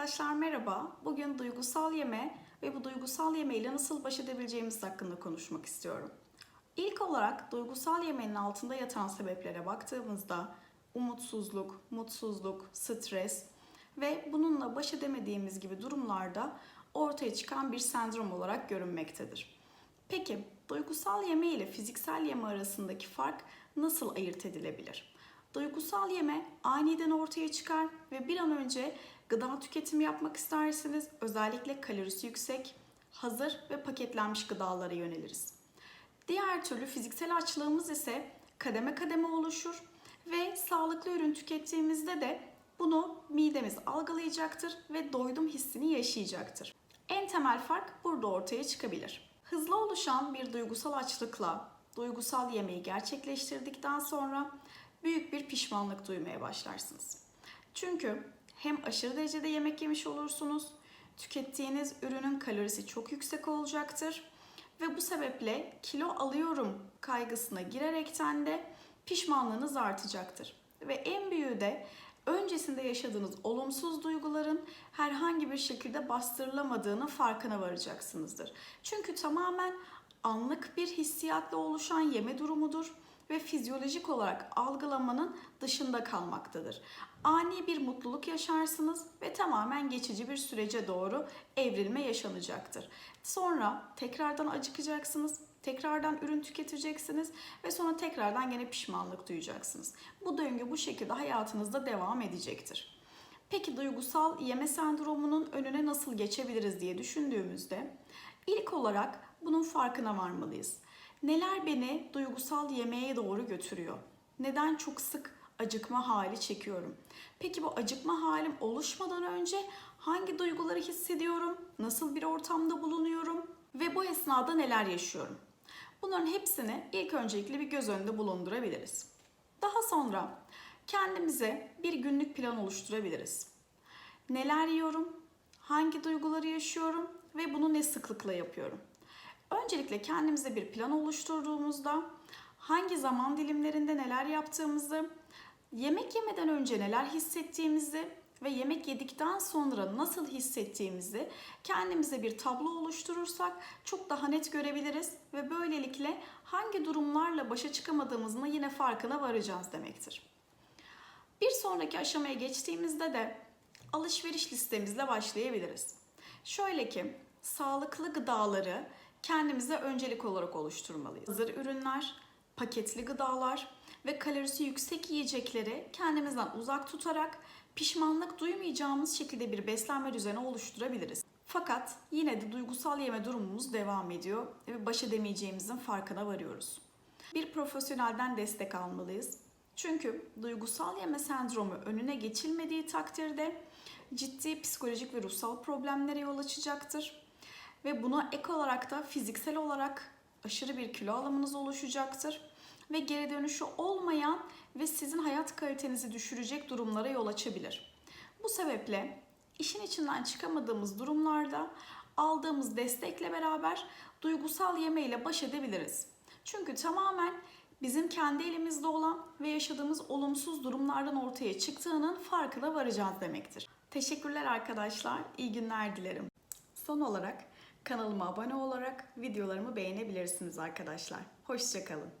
Arkadaşlar merhaba. Bugün duygusal yeme ve bu duygusal yeme ile nasıl baş edebileceğimiz hakkında konuşmak istiyorum. İlk olarak duygusal yemenin altında yatan sebeplere baktığımızda umutsuzluk, mutsuzluk, stres ve bununla baş edemediğimiz gibi durumlarda ortaya çıkan bir sendrom olarak görünmektedir. Peki duygusal yeme ile fiziksel yeme arasındaki fark nasıl ayırt edilebilir? Duygusal yeme aniden ortaya çıkar ve bir an önce gıda tüketimi yapmak isterseniz özellikle kalorisi yüksek, hazır ve paketlenmiş gıdalara yöneliriz. Diğer türlü fiziksel açlığımız ise kademe kademe oluşur ve sağlıklı ürün tükettiğimizde de bunu midemiz algılayacaktır ve doydum hissini yaşayacaktır. En temel fark burada ortaya çıkabilir. Hızlı oluşan bir duygusal açlıkla duygusal yemeği gerçekleştirdikten sonra büyük bir pişmanlık duymaya başlarsınız. Çünkü hem aşırı derecede yemek yemiş olursunuz, tükettiğiniz ürünün kalorisi çok yüksek olacaktır ve bu sebeple kilo alıyorum kaygısına girerekten de pişmanlığınız artacaktır. Ve en büyüğü de öncesinde yaşadığınız olumsuz duyguların herhangi bir şekilde bastırılamadığının farkına varacaksınızdır. Çünkü tamamen anlık bir hissiyatla oluşan yeme durumudur ve fizyolojik olarak algılamanın dışında kalmaktadır. Ani bir mutluluk yaşarsınız ve tamamen geçici bir sürece doğru evrilme yaşanacaktır. Sonra tekrardan acıkacaksınız, tekrardan ürün tüketeceksiniz ve sonra tekrardan gene pişmanlık duyacaksınız. Bu döngü bu şekilde hayatınızda devam edecektir. Peki duygusal yeme sendromunun önüne nasıl geçebiliriz diye düşündüğümüzde ilk olarak bunun farkına varmalıyız. Neler beni duygusal yemeğe doğru götürüyor? Neden çok sık acıkma hali çekiyorum? Peki bu acıkma halim oluşmadan önce hangi duyguları hissediyorum? Nasıl bir ortamda bulunuyorum? Ve bu esnada neler yaşıyorum? Bunların hepsini ilk öncelikle bir göz önünde bulundurabiliriz. Daha sonra kendimize bir günlük plan oluşturabiliriz. Neler yiyorum? Hangi duyguları yaşıyorum ve bunu ne sıklıkla yapıyorum? Öncelikle kendimize bir plan oluşturduğumuzda hangi zaman dilimlerinde neler yaptığımızı, yemek yemeden önce neler hissettiğimizi ve yemek yedikten sonra nasıl hissettiğimizi kendimize bir tablo oluşturursak çok daha net görebiliriz ve böylelikle hangi durumlarla başa çıkamadığımızın yine farkına varacağız demektir. Bir sonraki aşamaya geçtiğimizde de alışveriş listemizle başlayabiliriz. Şöyle ki sağlıklı gıdaları kendimize öncelik olarak oluşturmalıyız. Hazır ürünler, paketli gıdalar ve kalorisi yüksek yiyecekleri kendimizden uzak tutarak pişmanlık duymayacağımız şekilde bir beslenme düzeni oluşturabiliriz. Fakat yine de duygusal yeme durumumuz devam ediyor ve baş edemeyeceğimizin farkına varıyoruz. Bir profesyonelden destek almalıyız. Çünkü duygusal yeme sendromu önüne geçilmediği takdirde ciddi psikolojik ve ruhsal problemlere yol açacaktır. Ve buna ek olarak da fiziksel olarak aşırı bir kilo alımınız oluşacaktır. Ve geri dönüşü olmayan ve sizin hayat kalitenizi düşürecek durumlara yol açabilir. Bu sebeple işin içinden çıkamadığımız durumlarda aldığımız destekle beraber duygusal yeme ile baş edebiliriz. Çünkü tamamen bizim kendi elimizde olan ve yaşadığımız olumsuz durumlardan ortaya çıktığının farkına varacağız demektir. Teşekkürler arkadaşlar. İyi günler dilerim. Son olarak kanalıma abone olarak videolarımı beğenebilirsiniz arkadaşlar. Hoşçakalın.